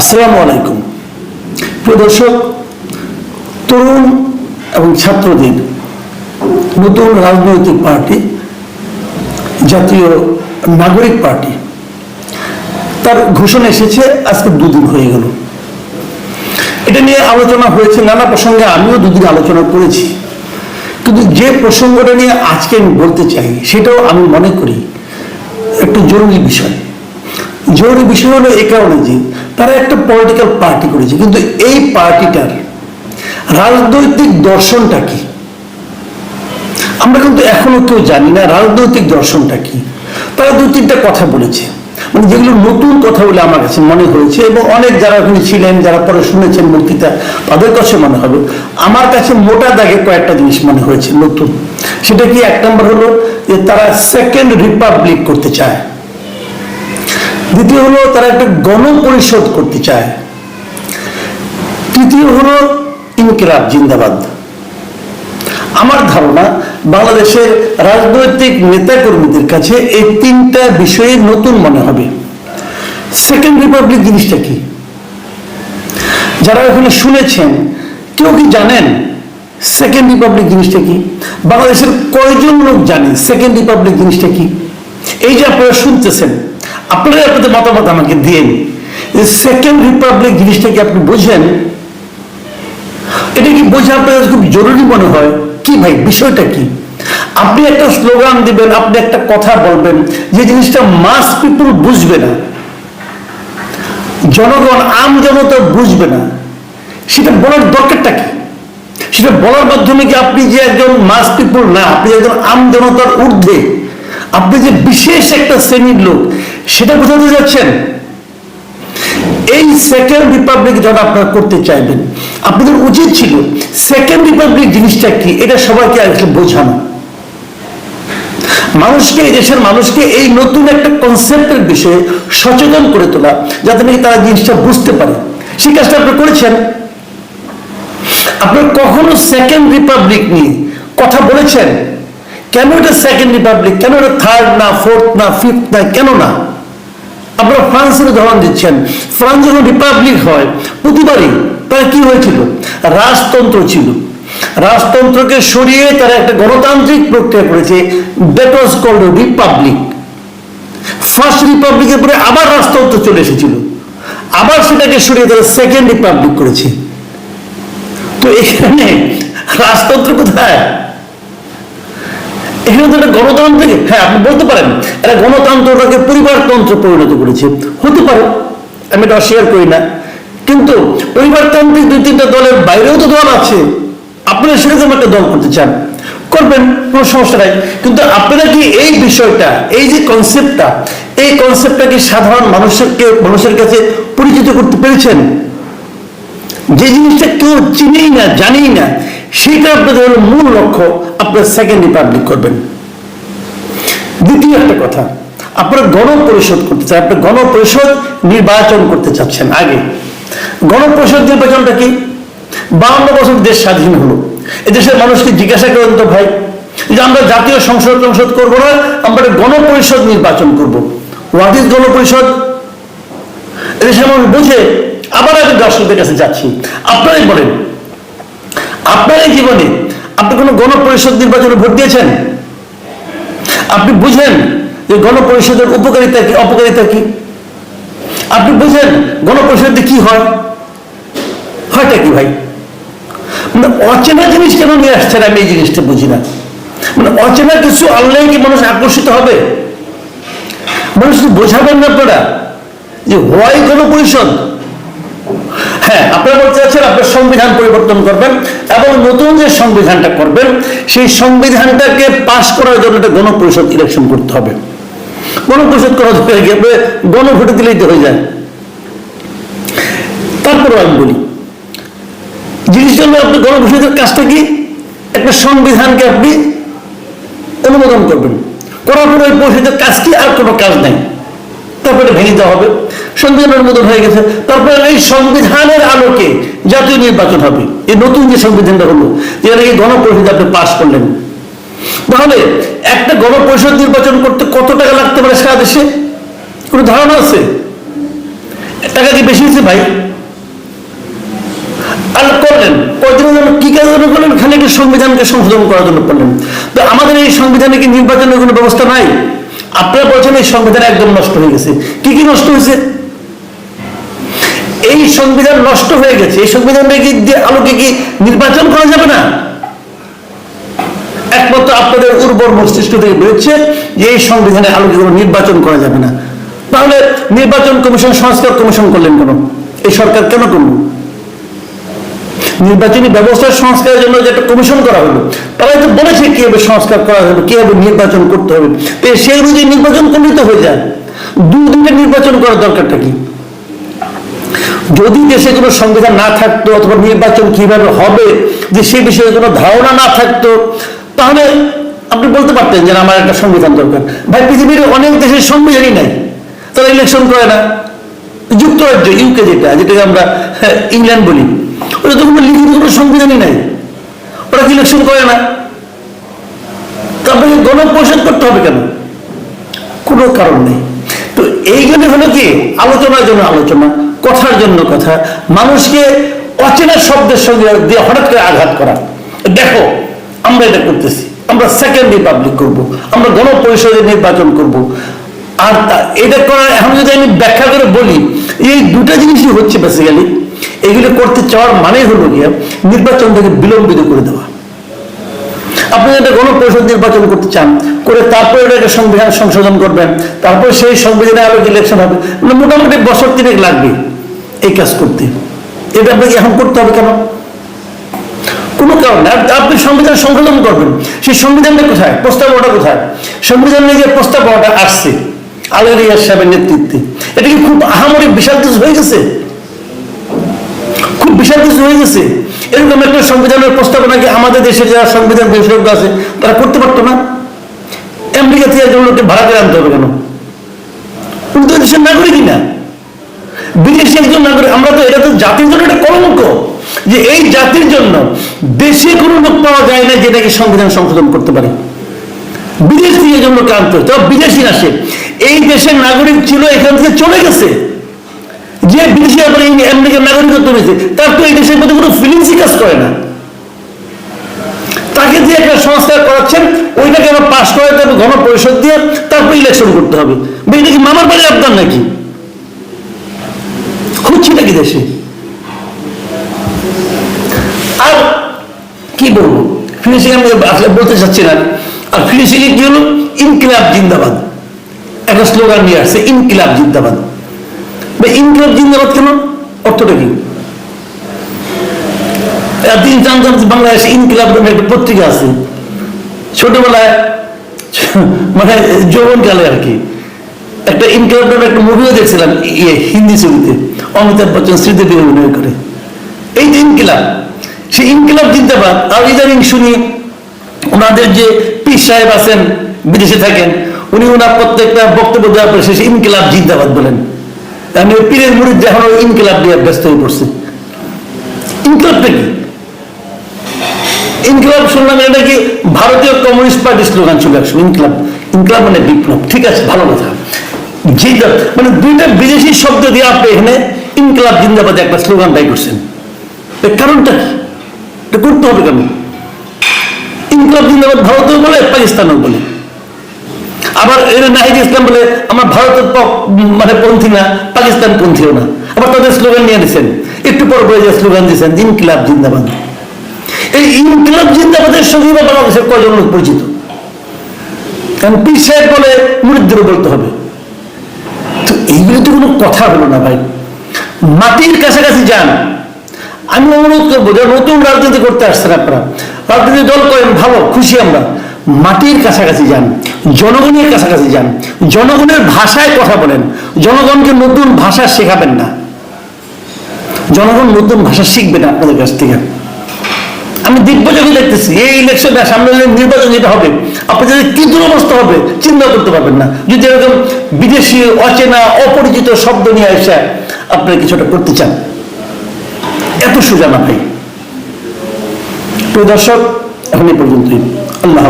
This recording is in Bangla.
আসসালামু আলাইকুম। প্রিয় দর্শক, তরুণ এবং ছাত্রদের নতুন রাজনৈতিক পার্টি, জাতীয় নাগরিক পার্টি, তার ঘোষণা এসেছে, আজকে দুদিন হয়ে গেল। এটা নিয়ে আলোচনা হয়েছে, নানা প্রসঙ্গে আমিও দুদিন আলোচনা করেছি। কিন্তু যে প্রসঙ্গটা নিয়ে আজকে আমি বলতে চাই, সেটাও আমি মনে করি, একটু জরুরি বিষয়। জরুরি বিষয় হলো এই কারণে যে তারা একটা পলিটিক্যাল পার্টি করেছে। কিন্তু এই পার্টিটার রাজনৈতিক দর্শনটা কি? আমরা কিন্তু এখনও কেউ জানি না রাজনৈতিক দর্শনটা কি। তারা দু তিনটা কথা বলেছে। মানে যেগুলো নতুন কথা বলে আমার কাছে মনে হয়েছে এবং অনেক যারা ওখানে ছিলেন, যারা পরে শুনেছেন বক্তৃতা তাদের কাছে মনে হবে। আমার কাছে মোটা দাগে কয়েকটা জিনিস মনে হয়েছে নতুন। সেটা কি? এক নম্বর হলো যে তারা সেকেন্ড রিপাবলিক করতে চায়। দ্বিতীয় হলো তারা একটা গণপরিষদ করতে চায়। তৃতীয় হলো ইনকিলাব, জিন্দাবাদ। আমার ধারণা বাংলাদেশের রাজনৈতিক নেতাকর্মীদের কাছে এই তিনটা বিষয়ে নতুন মনে হবে। সেকেন্ড রিপাবলিক জিনিসটা কি? যারা এখানে শুনেছেন, কেউ কি জানেন সেকেন্ড রিপাবলিক জিনিসটা কি? বাংলাদেশের কয়জন লোক জানে সেকেন্ড রিপাবলিক জিনিসটা কি? এই যে আপনারা শুনতেছেন আপনারা আপনাদের মতামত আমাকে দিন। সেকেন্ড রিপাবলিক জিনিসটা কি আপনি বোঝেন? এটা কি বোঝা আপনার খুব জরুরি মনে হয়? কি ভাই, বিষয়টা কি? আপনি একটা স্লোগান দিবেন, আপনি একটা কথা বলবেন, যে জিনিসটা মাস পিপুল বুঝবে না। জনগণ, আম জনতা বুঝবে না। সেটা বলার দরকারটা কি? সেটা বলার মাধ্যমে কি আপনি যে একজন মাস পিপুল না, আপনি একজন আম জনতার ঊর্ধ্বে, আপনি যে বিশেষ একটা শ্রেণির লোক সেটা বোঝাতে যাচ্ছেন? এই সেকেন্ড রিপাবলিক যারা আপনারা করতে চাইবেন, আপনাদের উচিত ছিল সেকেন্ড রিপাবলিক জিনিসটা কি? এটা সবাইকে আজকে বোঝানো। মানুষকে, এই দেশের মানুষকে এই নতুন একটা কনসেপ্টের বিষয়ে সচেতন করে তোলা, যাতে নাকি তারা জিনিসটা বুঝতে পারে। সেই কাজটা আপনি করেছেন? আপনার কখনো সেকেন্ড রিপাবলিক নিয়ে কথা বলেছেন? কেন এটা সেকেন্ড রিপাবলিক কেন এটা থার্ড না ফোর্থ না ফিফথ না, কেন না? আপনারা ফ্রান্সের উদাহরণ দিচ্ছেন। ফ্রান্স যখন রিপাবলিক হয়, প্রতিবারই তার কি হয়েছিল? রাজতন্ত্র ছিল। রাজতন্ত্রকে সরিয়ে তারা একটা গণতান্ত্রিক প্রক্রিয়া করেছে that was called republic first রিপাবলিকের পরে আবার রাজতন্ত্র চলে এসেছিল। আবার সেটাকে সরিয়ে তারা সেকেন্ড রিপাবলিক করেছে। তো এখানে রাজতন্ত্র কোথায়? এখানে একটা গণতান্ত্রিক হ্যাঁ আপনি বলতে পারেন গণতন্ত্রটাকে পরিবারতন্ত্র পরিণত করেছে। হতে পারে, আমি এটা করি না। কিন্তু পরিবারতান্ত্রিক দুই তিনটা দলের বাইরেও তো দল আছে। সেরকম একটা দল করতে চান। করবেন, কোনো সমস্যা নাই। কিন্তু আপনারা কি এই বিষয়টা, এই যে কনসেপ্টটা এই কনসেপ্টটা কি সাধারণ মানুষকে, মানুষের কাছে পরিচিত করতে পেরেছেন? যে জিনিসটা কেউ চিনেই না, জানেই না, সেটা আপনাদের মূল লক্ষ্য। আপনার সেকেন্ড রিপাবলিক করবেন। দ্বিতীয় একটা কথা, আপনারা গণপরিষদ করতে চান আপনার গণপরিষদ নির্বাচন করতে চাচ্ছেন আগে। গণপরিষদ নির্বাচনটা কি? বাউন্ন বছর দেশ স্বাধীন হলো। এদেশের মানুষকে জিজ্ঞাসা করেন তো ভাই, যে আমরা জাতীয় সংসদ সংসদ করব না, আমরা গণপরিষদ নির্বাচন করব। হোয়াট ইজ গণপরিষদ? এদেশের মানুষ বুঝে, আবার আমি দর্শকদের কাছে যাচ্ছি। আপনারাই বলেন আপনার জীবনে আপনি কোনো গণপরিষদ নির্বাচনে ভোট দিয়েছেন? আপনি বুঝেন যে গণপরিষদের উপকারিতা কি, অপকারিতা কি? আপনি বুঝেন গণপরিষদে কি হয়? হয়টা কি ভাই? মানে অচেনা জিনিস কেন নিয়ে আসছেন আমি এই জিনিসটা বুঝি না। মানে অচেনা কিছু আনলেই কি মানুষ আকর্ষিত হবে? মানুষকে বোঝাবেন না আপনারা যে হয় গণপরিষদ? হ্যাঁ আপনারা বলতে চাচ্ছেন আপনার সংবিধান পরিবর্তন করবেন এবং নতুন যে সংবিধানটা করবেন, সেই সংবিধানটাকে পাশ করার জন্য একটা গণপরিষদ ইলেকশন করতে হবে। গণপরিষদ করা হয়ে গিয়ে গণভোটে দিলেই তো হয়ে যায়। তারপরে আমি বলি, জিনিসটা হলো আপনি গণপরিষদের কাজটা কি? একটা সংবিধানকে আপনি অনুমোদন করবেন। করার পরে পরিষদের কাজ কি? আর কোনো কাজ নাই। তারপরে ভেঙে দেওয়া হবে। সংবিধান অনুমোদন হয়ে গেছে। তারপরে এই সংবিধানের আলোকে জাতীয় নির্বাচন হবে। এই নতুন যে সংবিধানটা হলো যেটা নাকি গণপরিষদ আপনি পাশ করলেন। তাহলে একটা গণপরিষদ নির্বাচন করতে কত টাকা লাগতে পারে সারা দেশে? কোনো ধারণা আছে? টাকা কি বেশি হয়েছে ভাই? আর করলেন। কয়দিনের জন্য কি কাজের জন্য করলেন খালি একটি সংবিধানকে সংশোধন করার জন্য করলেন। তো আমাদের এই সংবিধানে কি নির্বাচনের কোনো ব্যবস্থা নাই? আপনারা বলছেন এই সংবিধান একদম নষ্ট হয়ে গেছে। কি কি নষ্ট হয়েছে? এই সংবিধান নষ্ট হয়ে গেছে। এই দিয়ে আলোকে কি নির্বাচন করা যাবে না? একমাত্র আপনাদের উর্বর মস্তিষ্ক থেকে বেরোচ্ছে যে এই সংবিধানের আলোকে কোনো নির্বাচন করা যাবে না। তাহলে নির্বাচন কমিশন, সংস্কার কমিশন করলেন কেন? এই সরকার কেন করল? নির্বাচনী ব্যবস্থার সংস্কারের জন্য যে একটা কমিশন করা হলো তারাই তো বলেছে কীভাবে সংস্কার করা হবে, কীভাবে নির্বাচন করতে হবে। সেই অনুযায়ী নির্বাচন করলেই তো হয়ে যায়। দুই দিনে নির্বাচন করার দরকারটা কি? যদি দেশে কোনো সংবিধান না থাকতো অথবা নির্বাচন কীভাবে হবে, যে সে বিষয়ে কোনো ধারণা না থাকতো, তাহলে আপনি বলতে পারতেন যে আমার একটা সংবিধান দরকার। ভাই, পৃথিবীর অনেক দেশের সংবিধানই নাই। তারা ইলেকশন করে না। যুক্তরাজ্য ইউকে যেটা, যেটাকে আমরা ইংল্যান্ড বলি ওটা তো কোনো লিখিত কোনো সংবিধানই নাই। ওরা কি ইলেকশন করে না? তারপরে গণপরিষদ করতে হবে কেন? কোনো কারণ নেই। তো এইখানে হলো কি? আলোচনার জন্য আলোচনা। কথার জন্য কথা। মানুষকে অচেনা শব্দের সঙ্গে দিয়ে হঠাৎ করে আঘাত করা। দেখো, আমরা এটা করতেছি। আমরা সেকেন্ড রিপাবলিক করব। আমরা গণপরিষদের নির্বাচন করব। আর এটা করার এখন যদি আমি ব্যাখ্যা করে বলি, এই দুটো জিনিসই হচ্ছে বেসিক্যালি এগুলো করতে চাওয়ার মানে হলো গিয়ে নির্বাচনটাকে বিলম্বিত করে দেওয়া। আপনি একটা গণপরিষদ নির্বাচন করতে চান, করে তারপরে একটা সংবিধান সংশোধন করবেন, তারপর সেই সংবিধানে আলোক ইলেকশন হবে, মোটামুটি বছর তিনেক লাগবে। এই কাজ করতে। এটা আপনাকে এখন করতে হবে কেন? কোনো কারণ আপনি সংবিধান সংশোধন করবেন। সেই সংবিধানটা কোথায়? প্রস্তাবনাটা কোথায়? সংবিধানে যে প্রস্তাবনাটা আসছে আলেরিয়া সাহেবের নেতৃত্বে। এটা কি খুব আহামরি বিশাল কিছু হয়ে গেছে? খুব বিশাল কিছু হয়ে গেছে। এরকম একটা সংবিধানের প্রস্তাবনা কি আমাদের দেশে যারা সংবিধান বিশেষজ্ঞ আছে, তারা করতে পারতো না? আমেরিকা থেকে একজন লোককে ভাড়া করে আনতে হবে কেন? উনি দেশের নাগরিকই না। বিদেশি একজন নাগরিক, আমরা তো এটা তো জাতির জন্য একটা কলঙ্ক যে এই জাতির জন্য দেশে কোনো লোক পাওয়া যায় না যেটাকে সংবিধান সংশোধন করতে পারে। বিদেশ লোক আনতে হবে তবে বিদেশি আসে এই দেশের নাগরিক ছিল, এখান থেকে চলে গেছে। যে বিদেশি আবার এই আমেরিকার নাগরিকত্ব হয়েছে তার তো এই দেশের প্রতি কোনো ফিলিংসই কাজ করে না। তাকে দিয়ে একটা সংস্কার করাচ্ছেন, ওইটাকে আবার পাশ করাতে হবে গণপরিষদ দিয়ে, তারপর ইলেকশন করতে হবে। এটা কি মামার বাড়ি আপনার নাকি? হচ্ছে নাকি দেশে? আর কি বলব? ফিনিশিং আমি আসলে বলতে চাচ্ছি না। আর ফিনিশিং কি হলো? ইনকিলাব জিন্দাবাদ। একটা স্লোগান নিয়ে আসছে, ইনকিলাব জিন্দাবাদ। ইনকিলাব জিন্দাবাদ কেন? অর্থটা কি? দিন জানতাম বাংলাদেশে ইনকিলাব নামে একটা পত্রিকা আছে। ছোটবেলায় মানে যৌবনকালে আর কি। একটা ইনকিলাব নামে একটা মুভিও দেখছিলাম ইয়ে হিন্দি ছবিতে। অমিতাভ বচ্চন শ্রীদেবী অভিনয় করে। এই যে ইনকিলাব, সেই ইনকিলাব জিন্দাবাদ আর ইদানিং শুনি ওনাদের যে পীর সাহেব আছেন, বিদেশে থাকেন, উনি ওনার প্রত্যেকটা বক্তব্য দেওয়ার পরে শেষে ইনকিলাব জিন্দাবাদ বলেন। আমি ওই পীরের মুড়ির এখন ওই ইনকিলাব দিয়ে ব্যস্ত হয়ে পড়ছে। ইনকিলাবটা কি? ইনকিলাব শুনলাম এটা কি ভারতীয় কমিউনিস্ট পার্টির স্লোগান ছিল একসময় ইনকিলাব। ইনকিলাব মানে বিপ্লব। ঠিক আছে, ভালো কথা। যেটা মানে দুইটা বিদেশি শব্দ দিয়ে আপনি এখানে ইনকিলাব জিন্দাবাদে একটা স্লোগান বাই করছেন। এর কারণটা কি? এটা করতে হবে কেন? ইনকিলাব জিন্দাবাদ ভারতেও বলে, পাকিস্তানও বলে। আবার এর নাহিদ ইসলাম বলে, আমার ভারতের মানে পন্থী না, পাকিস্তান পন্থীও না। আবার তাদের স্লোগান নিয়ে নিছেন। একটু পর পরে যে স্লোগান দিয়েছেন ইনকিলাব জিন্দাবাদ। এই ইনকিলাব জিন্দাবাদের সঙ্গে বাংলাদেশের কয়জন লোক পরিচিত? কারণ পীর বলে, মুরিদদেরও বলতে হবে। তো এইগুলো তো কোনো কথা হলো না ভাই। মাটির কাছাকাছি যান। আমি অনুরোধ করব যারা নতুন রাজনীতি করতে আসছেন আপনারা। রাজনীতি দল করেন, ভালো, খুশি আমরা। মাটির কাছাকাছি যান, জনগণের কাছাকাছি যান। জনগণের ভাষায় কথা বলেন। জনগণকে নতুন ভাষা শেখাবেন না। জনগণ নতুন ভাষা শিখবে না আপনাদের কাছ থেকে। আমি দিগ্গজকে দেখতেছি, এই ইলেকশনটা সামনে যে নির্বাচন যেটা হবে, আপনাদের কি দুরবস্থা হবে, চিন্তা করতে পারবেন না। যদি এরকম বিদেশি, অচেনা, অপরিচিত শব্দ নিয়ে এসে আপনারা কিছুটা করতে চান। এত সোজা না ভাই। প্রিয় দর্শক এখন এই পর্যন্তই। আল্লাহ।